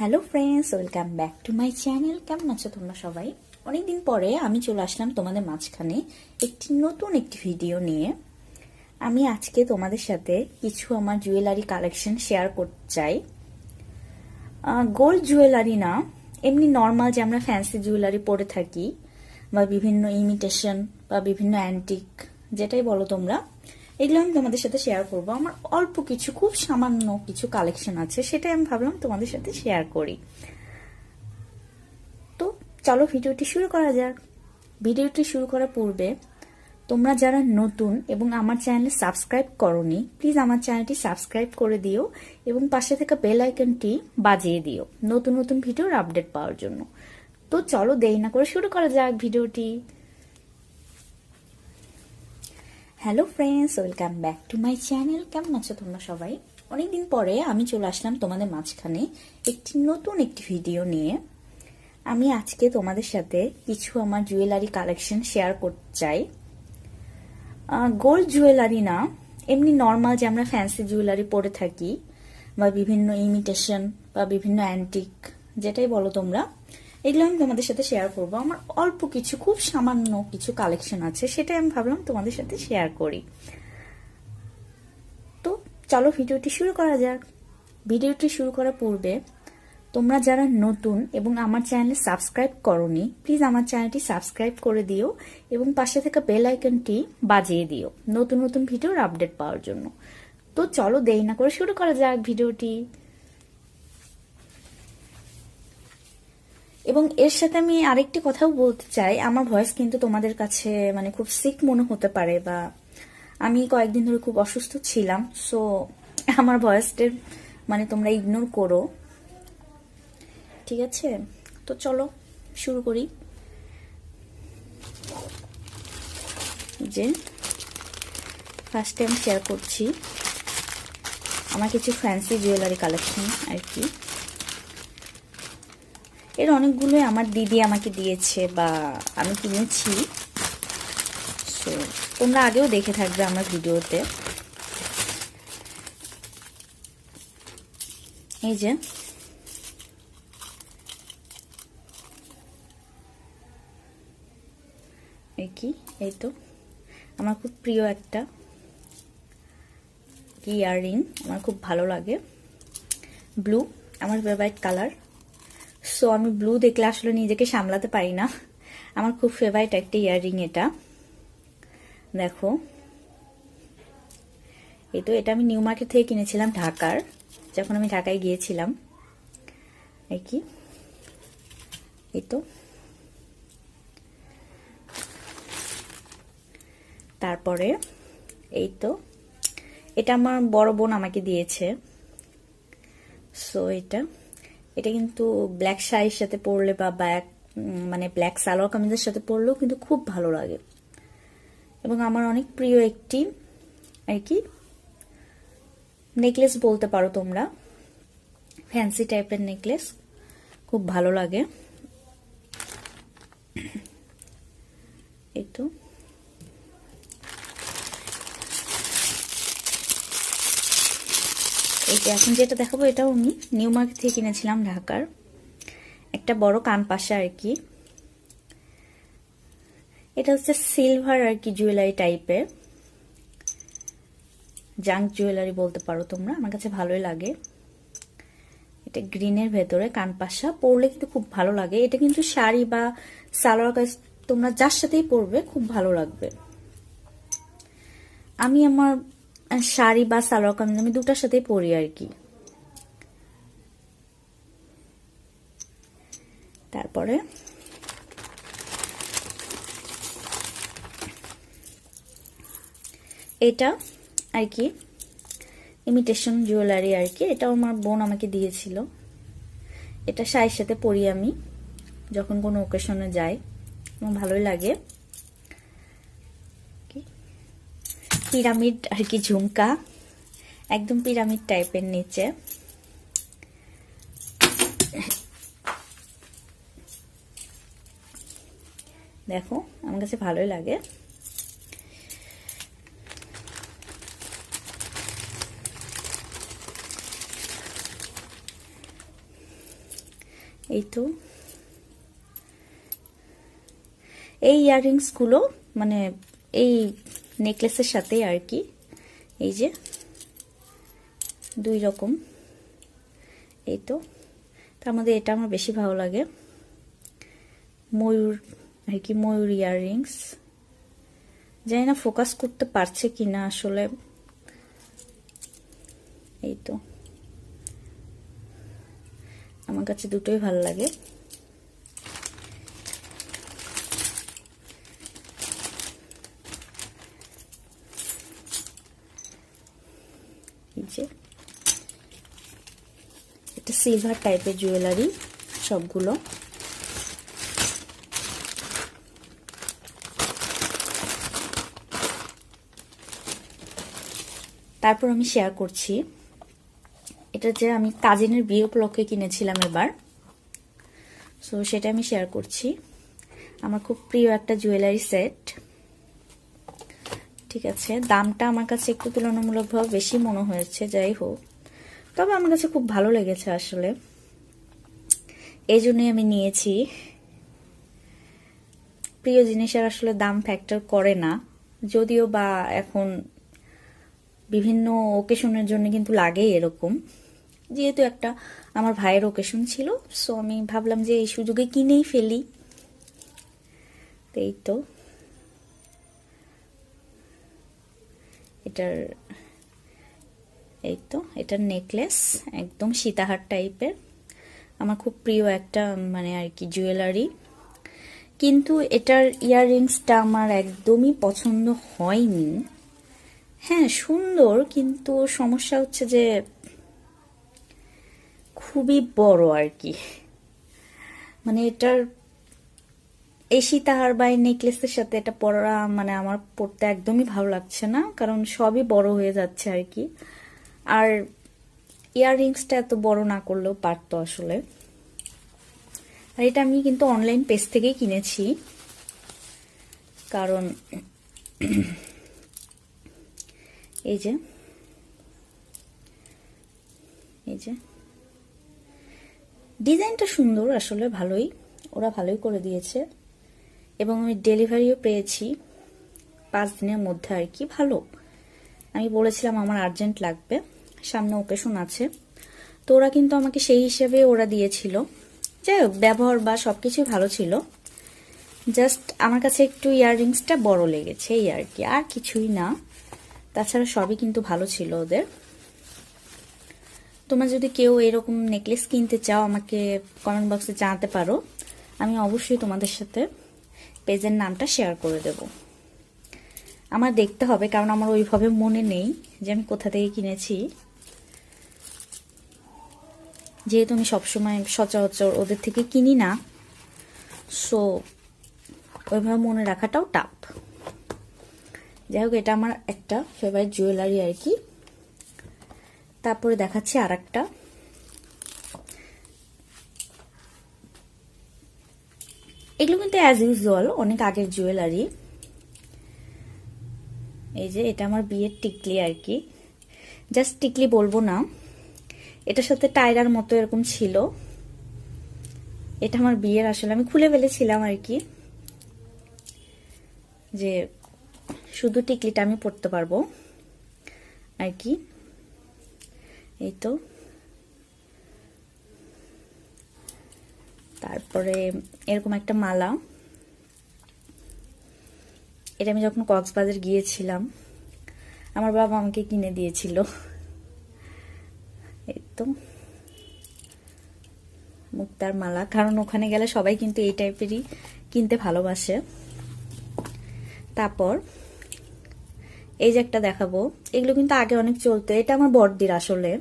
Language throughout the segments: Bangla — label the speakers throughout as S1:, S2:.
S1: Hello friends welcome back to my channel কেমন আছো তোমরা সবাই? অনেকদিন পরে আমি চলে আসলাম তোমাদের মাঝখানে একটি নতুন একটি ভিডিও নিয়ে। আমি আজকে তোমাদের সাথে কিছু আমার জুয়েলারি কালেকশন শেয়ার করতে চাই। গোল্ড জুয়েলারি না, এমনি নর্মাল যে আমরা ফ্যান্সি জুয়েলারি পরে থাকি, বা বিভিন্ন ইমিটেশন বা বিভিন্ন অ্যান্টিক যেটাই বলো তোমরা এগুলো আমি তোমাদের সাথে শেয়ার করব। আমার অল্প কিছু, খুব সামান্য কিছু কালেকশন আছে, সেটাই আমি ভাবলাম তোমাদের সাথে শেয়ার করি। তো চলো ভিডিওটি শুরু করা যাক। ভিডিওটি শুরু করার পূর্বে তোমরা যারা নতুন এবং আমার চ্যানেলে সাবস্ক্রাইব করনি প্লিজ আমার চ্যানেলটি সাবস্ক্রাইব করে দিও এবং পাশে থাকা বেল আইকনটি বাজিয়ে দিও নতুন নতুন ভিডিওর আপডেট পাওয়ার জন্য। তো চলো দেরি না করে শুরু করা যাক ভিডিওটি। Hello friends welcome back to my channel কেমন আছো তোমরা সবাই? অনেকদিন পরে আমি চলে আসলাম তোমাদের মাঝখানে একটি নতুন একটি ভিডিও নিয়ে। আমি আজকে তোমাদের সাথে কিছু আমার জুয়েলারি কালেকশন শেয়ার করতে চাই। গোল্ড জুয়েলারি না, এমনি নর্মাল যে আমরা ফ্যান্সি জুয়েলারি পরে থাকি, বা বিভিন্ন ইমিটেশন বা বিভিন্ন অ্যান্টিক যেটাই বলো তোমরা। এগুলো আমি তোমাদের সাথে শেয়ার করব। আমার অল্প কিছু, খুব সামান্য কিছু কালেকশন আছে সেটাই আমি ভাবলাম তোমাদের সাথে শেয়ার করি। তো চলো ভিডিওটি শুরু করা যাক। ভিডিওটি শুরু করার পূর্বে তোমরা যারা নতুন এবং আমার চ্যানেলে সাবস্ক্রাইব করনি প্লিজ আমার চ্যানেলটি সাবস্ক্রাইব করে দিও এবং পাশে থাকা বেল আইকনটি বাজিয়ে দিও নতুন নতুন ভিডিওর আপডেট পাওয়ার জন্য। তো চলো দেরি না করে শুরু করা যাক ভিডিওটি। এবং এর সাথে আমি আরেকটি কথাও বলতে চাই। আমার ভয়েস কিন্তু তোমাদের কাছে মানে খুব সিক মনে হতে পারে বা আমি কয়েকদিন ধরে খুব অসুস্থ ছিলাম সো আমার ভয়েসটার মানে তোমরা ইগনোর করো। ঠিক আছে? তো চলো, শুরু করি। যে ফার্স্টে আমি শেয়ার করছি। আমার কিছু ফ্যান্সি জুয়েলারি কালেকশন আর কি। এর অনেকগুলোই আমার দিদি আমাকে দিয়েছে বা আমি কিনেছি। সো তোমরা আগেও দেখে থাকবে আমার ভিডিওতে। এই যে। কি? এই তো। আমার খুব প্রিয় একটা ইয়াররিং। আমার খুব ভালো লাগে। ব্লু, আমার ফেভারিট কালার সো আমি ব্লু দেখলে আসলে নিজেকে সামলাতে পারি না। আমার খুব ফেভারিট একটা ইয়াররিং এটা। দেখো। এই তো, এটা আমি নিউ মার্কেট থেকে কিনেছিলাম ঢাকার। যখন আমি ঢাকায় গিয়েছিলাম। এই কি? এই তো। তারপরে, এই তো। এটা আমার বড় বোন আমাকে দিয়েছে। সো, এটা এটা কিন্তু ব্ল্যাক শাড়ির সাথে পরলে বা ব্ল্যাক মানে ব্ল্যাক সালোয়ার কামিজের সাথে পরলেও কিন্তু খুব ভালো লাগে। এবং আমার অনেক প্রিয় একটি, আর কি নেকলেস বলতে পারো তোমরা। ফ্যান্সি টাইপের নেকলেস খুব ভালো লাগে। এই তো। এইটা এখন যেটা দেখাবো এটাও আমি নিউ মার্কেট থেকে কিনেছিলাম ঢাকার। একটা বড় কান পাশে আর কি। এটা হচ্ছে সিলভার আর কি জুয়েলারি টাইপের জাঙ্ক জুয়েলারি বলতে পারো তোমরা, আমার কাছে ভালোই লাগে। এটা গ্রিনের ভেতরে কান পাশা পরলে কিন্তু খুব ভালো লাগে। এটা কিন্তু শাড়ি বা সালোয়ার কাজ তোমরা যার সাথেই পরবে, খুব ভালো লাগবে। আমি আমার শাড়ি বা সালোয়ার কামিজ আমি দুটার সাথেই পরি আর কি। তারপরে এটা আর কি ইমিটেশন জুয়েলারি আর কি, এটাও আমার বোন আমাকে দিয়েছিল। এটা শাড়ির সাথে পরি আমি, যখন কোনো ওকেশনে যাই আমার ভালোই লাগে। পিরামিড আর কি ঝুমকা, একদম পিরামিড টাইপের নিচে। দেখো, আমার কাছে ভালোই লাগে। এই তো। এই ইয়াররিংসগুলো মানে এই নেকলেসের সাথে আর কি। এই যে, দুই রকম। এই তো তার মধ্যে এটা আমার বেশি ভালো লাগে। ময়ূর, আর কি, ময়ূর ইয়াররিংস। জানি না ফোকাস করতে পারছে কি না আসলে। এই তো। আমার কাছে দুটোই ভালো লাগে। যে এটা সিলভার টাইপের জুয়েলারি সবগুলো। তারপর আমি শেয়ার করছি। এটা যে আমি কাজিনের বিয়ে উপলক্ষে কিনেছিলাম এবার। সো সেটা আমি শেয়ার করছি। আমার খুব প্রিয় একটা জুয়েলারি সেট ঠিক আছে। দামটা আমার কাছে একটু তুলনামূলকভাবে বেশি মনে হয়েছে, যাই হোক। তবে আমার কাছে খুব ভালো লেগেছে আসলে। এই জন্যই আমি নিয়েছি। প্রিয় জিনিসের আসলে দাম ফ্যাক্টর করে না। যদিও বা এখন বিভিন্ন ওকেশনের জন্য কিন্তু লাগেই এরকম। যেহেতু একটা আমার ভাইয়ের ওকেশন ছিল সো আমি ভাবলাম যে এই সুযোগে কিনেই ফেলি। এই তো। এটার, এই তো, এটার নেকলেস একদম সীতাহার টাইপের আমার খুব প্রিয় একটা মানে আর কি জুয়েলারি কিন্তু এটার ইয়াররিংসটা আমার একদমই পছন্দ হয়নি। হ্যাঁ সুন্দর, কিন্তু সমস্যা হচ্ছে যে খুবই বড় আর কি। মানে এটার এই সীতাহার বা এই নেকলেসের সাথে এটা পরা মানে আমার পরতে একদমই ভালো লাগছে না, কারণ সবই বড় হয়ে যাচ্ছে আর কি। আর ইয়াররিংসটা এত বড় না করলেও পারতো আসলে। আর এটা আমি কিন্তু অনলাইন পেজ থেকেই কিনেছি, কারণ এই যে এই যে। ডিজাইনটা সুন্দর আসলে, ভালোই, ওরা ভালোই করে দিয়েছে। এবং আমি ডেলিভারিও পেয়েছি। পাঁচ দিনের মধ্যে আর কি, ভালো। আমি বলেছিলাম আমার আর্জেন্ট লাগবে, সামনে ওকেশন আছে। তো ওরা কিন্তু আমাকে সেই হিসেবে ওরা দিয়েছিল। যাই হোক, ব্যবহার বা সব কিছুই ভালো ছিল। জাস্ট আমার কাছে একটু ইয়াররিংসটা বড় লেগেছে এই আর কি, আর কিছুই না। তাছাড়া সবই কিন্তু ভালো ছিল ওদের। তোমরা যদি কেউ এরকম নেকলেস কিনতে চাও, আমাকে কমেন্ট বক্সে জানাতে পারো। আমি অবশ্যই তোমাদের সাথে পেজের নামটা শেয়ার করে দেব। আমার দেখতে হবে, কারণ আমার ওইভাবে মনে নেই যে আমি কোথা থেকে কিনেছি। যেহেতু আমি সবসময় সচরাচর ওদের থেকে কিনি না সো ওইভাবে মনে রাখাটাও টাফ যাই হোক, এটা আমার একটা ফেভারিট জুয়েলারি আর কি। তারপরে দেখাচ্ছি আর একটা এগুলো কিন্তু অ্যাজ ইউজুয়াল অনেক আগের জুয়েলারি এই যে, এটা আমার বিয়ের টিকলি আর কি। জাস্ট টিকলি বলব না। এটার সাথে টায়রার মতো এরকম ছিল। এটা আমার বিয়ের আসলে, আমি খুলে ফেলেছিলাম আর কি। যে, শুধু টিকলিটা আমি পড়তে পারব। আর কি। এই তো। তারপরে এরকম একটা মালা। এটা আমি যখন কক্সবাজার গিয়েছিলাম, আমার বাবা আমাকে কিনে দিয়েছিল। এই তো। মুক্তার মালা। কারণ ওখানে গেলে সবাই কিন্তু এই টাইপেরই কিনতে ভালোবাসে। তারপর এই যে একটা দেখাবো। এগুলো কিন্তু আগে অনেক চলতো। এটা আমার বড়দির আসলে।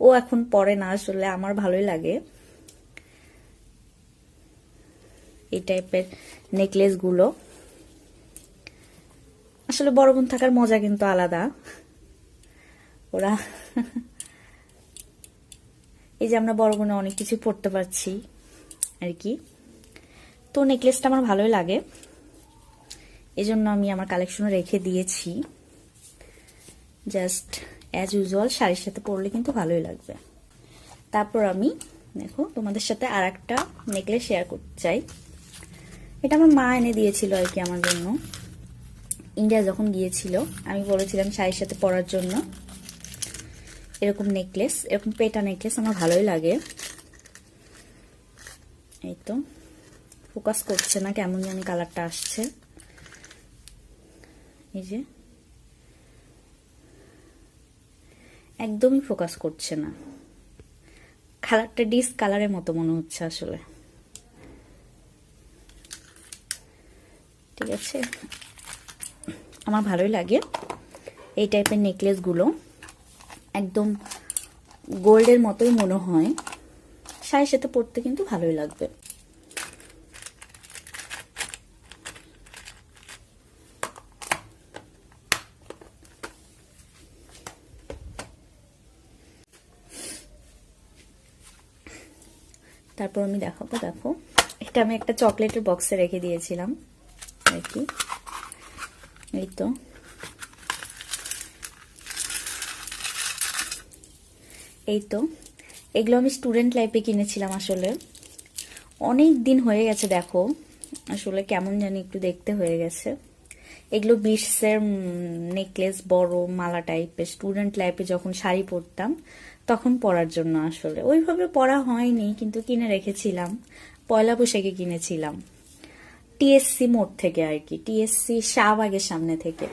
S1: ও এখন পরে না, আসলে আমার ভালোই লাগে। এই টাইপের নেকলেসগুলো। আসলে বড় বোন থাকার মজা কিন্তু আলাদা। ওরা এই যে আমরা বড় বোনে অনেক কিছু পড়তে পারছি আর কি। তো নেকলেসটা আমার ভালোই লাগে। এই জন্য আমি আমার কালেকশনে রেখে দিয়েছি। জাস্ট অ্যাজ ইউজুয়াল শাড়ির সাথে পরলে কিন্তু ভালোই লাগবে। তারপর আমি, দেখো তোমাদের সাথে আর একটা নেকলেস শেয়ার করতে চাই। এটা আমার মা এনে দিয়েছিল আর কি আমার জন্য। ইন্ডিয়া যখন গিয়েছিল, আমি বলেছিলাম শাড়ির সাথে পরার জন্য। এরকম নেকলেস এরকম পেটা নেকলেস আমার ভালোই লাগে। এই তো। ফোকাস করছে না কেমন জানি কালারটা আসছে। এই যে। একদমই ফোকাস করছে না। কালারটা ডিস কালারের মতো মনে হচ্ছে আসলে। ঠিক আছে? আমার ভালোই লাগে এই টাইপের নেকলেসগুলো একদম গোল্ডের মতোই মনে হয়। শাড়ির সাথে পরতে কিন্তু ভালোই লাগবে। তারপর আমি দেখাবো, দেখো। এটা আমি একটা চকলেটের বক্সে রেখে দিয়েছিলাম। আর কি এই তো এই তো এগুলো আমি স্টুডেন্ট লাইফে কিনেছিলাম আসলে। অনেক দিন হয়ে গেছে, দেখো। আসলে কেমন জানি একটু দেখতে হয়ে গেছে। এগুলো বিশসের নেকলেস বড় মালা টাইপের স্টুডেন্ট লাইফে যখন শাড়ি পরতাম, তখন পরার জন্য আসলে। ওইভাবে পরা হয়নি, কিন্তু কিনে রেখেছিলাম। পয়লা বৈশাখে কিনেছিলাম। টিএসসি মোড় থেকে আর কি। টিএসসি শাহবাগের সামনে থেকে।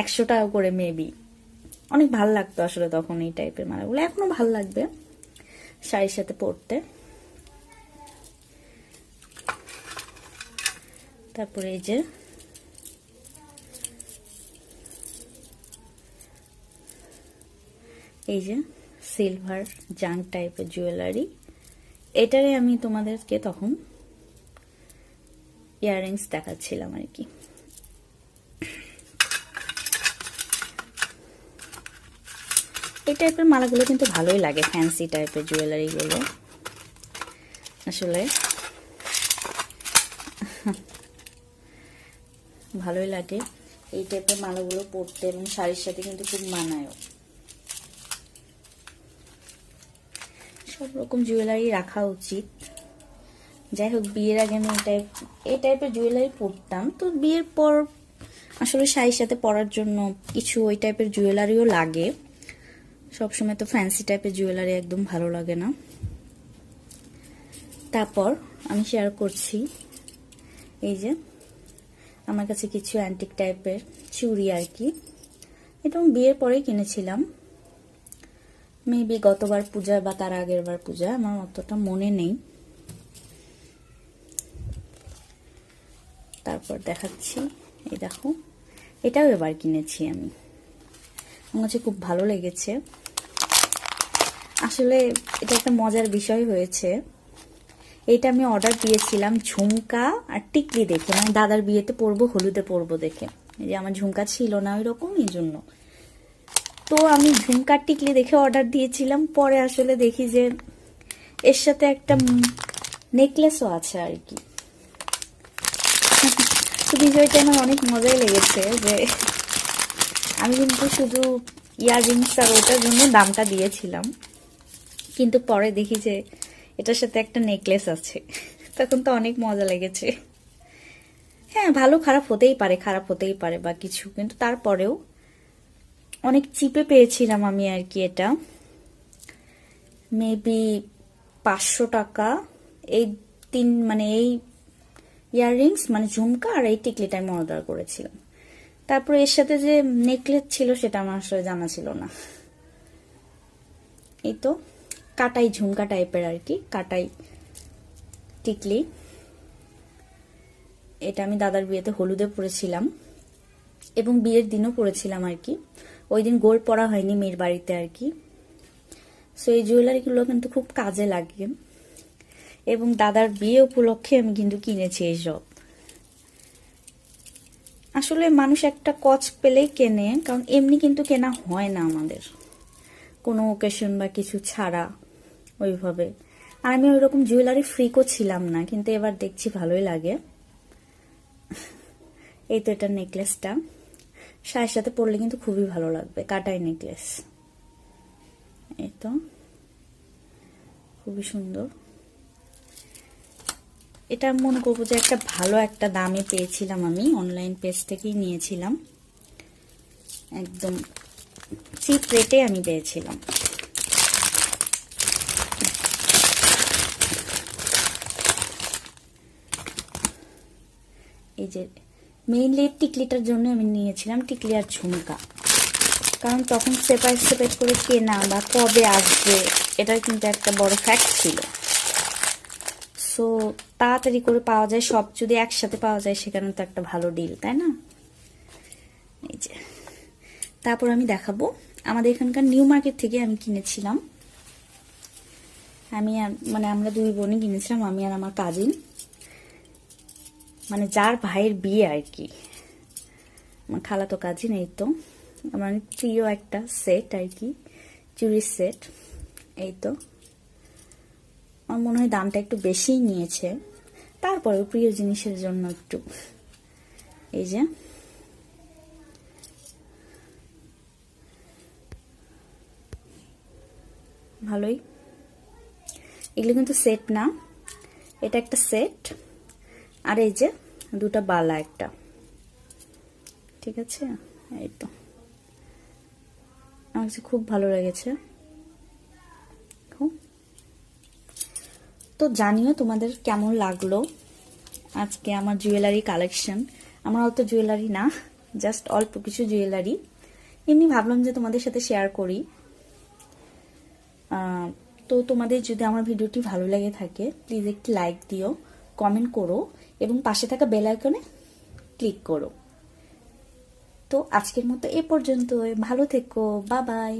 S1: একশো টাকা করে মেবি অনেক ভালো লাগতো আসলে তখন এই টাইপের মালাগুলো। এখনও ভালো লাগবে শাড়ির সাথে পরতে। তারপরে এই যে এই যে সিলভার জাং টাইপের জুয়েলারি এটারে আমি তোমাদেরকে তখন ইয়াররিংস দেখাচ্ছিলাম আর কি। এই টাইপের মালাগুলো কিন্তু ভালোই লাগে ফ্যান্সি টাইপের জুয়েলারিগুলো আসলে ভালোই লাগে এই টাইপের মালাগুলো পরতে এবং শাড়ির সাথে কিন্তু খুব মানায়ও। সব রকম জুয়েলারি রাখা উচিত। যাই হোক, বিয়ের আগে আমি এই টাইপ এই টাইপের জুয়েলারি পরতাম। তো বিয়ের পর আসলে শাড়ির সাথে পরার জন্য কিছু ওই টাইপের জুয়েলারিও লাগে। সবসময় তো ফ্যান্সি টাইপের জুয়েলারি একদম ভালো লাগে না। তারপর আমি শেয়ার করছি। এই যে, আমার কাছে কিছু অ্যান্টিক টাইপের চুড়ি আর কি। এটা আমি বিয়ের পরেই কিনেছিলাম। মেবি গতবার পূজা বা তার আগের বার পূজা, আমার অতটা মনে নেই। তারপর দেখাচ্ছি, এই দেখো। এটাও এবার কিনেছি আমি। আমার কাছে খুব ভালো লেগেছে। আসলে এটা একটা মজার বিষয় হয়েছে। এটা আমি অর্ডার দিয়েছিলাম ঝুমকা আর টিকলি দেখে। মানে দাদার বিয়েতে পরবো, হলুদে পরবো দেখে। এই যে আমার ঝুমকা ছিল না ওই রকম এই জন্য। তো আমি ঝুমকার টিকলি দেখে অর্ডার দিয়েছিলাম। পরে আসলে দেখি যে এর সাথে একটা নেকলেসও আছে আর কি। তো বিষয়টা আমার অনেক মজাই লেগেছে যে আমি কিন্তু শুধু ইয়াররিংস আর ওটার জন্য দামটা দিয়েছিলাম। কিন্তু পরে দেখি যে এটার সাথে একটা নেকলেস আছে। তখন তো অনেক মজা লেগেছে। হ্যাঁ ভালো খারাপ হতেই পারে, খারাপ হতেই পারে বা কিছু। কিন্তু তারপরেও অনেক চিপে পেয়েছিলাম আমি আর কি এটা। মেবি পাঁচশো টাকা। এই তিন মানে এই ইয়াররিংস মানে ঝুমকা আর এই টিকলিটা আমি অর্ডার করেছিলাম। তারপরে এর সাথে যে নেকলেস ছিল সেটা আমার আসলে জানা ছিল না। এই তো, কাটাই ঝুমকা টাইপের আর কি, কাটাই টিকলি। এটা আমি দাদার বিয়েতে হলুদে পরেছিলাম এবং বিয়ের দিনও পরেছিলাম আর কি। ওই দিন গোল পরা হয়নি মেয়ের বাড়িতে আর কি। সো এই জুয়েলারিগুলো কিন্তু খুব কাজে লাগে। এবং দাদার বিয়ে উপলক্ষে আমি কিন্তু কিনেছি এইসব আসলে মানুষ একটা কচ পেলেই কেনে, কারণ এমনি কিন্তু কেনা হয় না আমাদের। কোনো ওকেশন বা কিছু ছাড়া ওইভাবে। আর আমি ওইরকম জুয়েলারি ফ্রিকও ছিলাম না, কিন্তু এবার দেখছি ভালোই লাগে। এই তো এটা নেকলেসটা শাড়ির সাথে পরলে কিন্তু খুবই ভালো লাগবে, কাটাই নেকলেস এই তো। খুবই সুন্দর। এটা মনে করব যে একটা ভালো একটা দামে পেয়েছিলাম আমি। অনলাইন পেজ থেকেই নিয়েছিলাম। একদম চিপ রেটে আমি পেয়েছিলাম। এই যে মেইনলি টিকলিটার জন্য আমি নিয়েছিলাম টিকলি আর ঝুমকা। কারণ তখন সেপারেট সেপারেট করে কেনা বা কবে আসবে, এটার কিন্তু একটা বড় ফ্যাক্ট ছিল। সো তাড়াতাড়ি করে পাওয়া যায়, সব যদি একসাথে পাওয়া যায় সেখানে তো একটা ভালো ডিল তাই না? এই যে, তারপর আমি দেখাবো। আমাদের এখানকার নিউ মার্কেট থেকে আমি কিনেছিলাম। আমি আর মানে আমরা দুই বোনই কিনেছিলাম, আমি আর আমার কাজিন মানে যার ভাইয়ের বিয়ে আর কি। আমার খালাতো কাজিন এই তো। আমার প্রিয় একটা সেট আর কি চুরির সেট এই তো। আমার মনে হয় দামটা একটু বেশিই নিয়েছে। তারপরেও প্রিয় জিনিসের জন্য একটু। এই যে। ভালোই। এগুলো কিন্তু সেট না। এটা একটা সেট। আর এই যে, দুটা বালা একটা। ঠিক আছে? এই তো। আমার খুব ভালো লেগেছে। তো জানিও তোমাদের কেমন লাগল আজকে আমার জুয়েলারি কালেকশন আমার অত জুয়েলারি না জাস্ট অল্প কিছু জুয়েলারি এমনি ভাবলাম যে তোমাদের সাথে শেয়ার করি। তো তোমাদের যদি আমার ভিডিওটি ভালো লেগে থাকে প্লিজ একটি লাইক দিও কমেন্ট করো এবং পাশে থাকা বেল আইকনে ক্লিক করো। তো আজকের মতো এ পর্যন্ত ভালো থেকো। বা বাই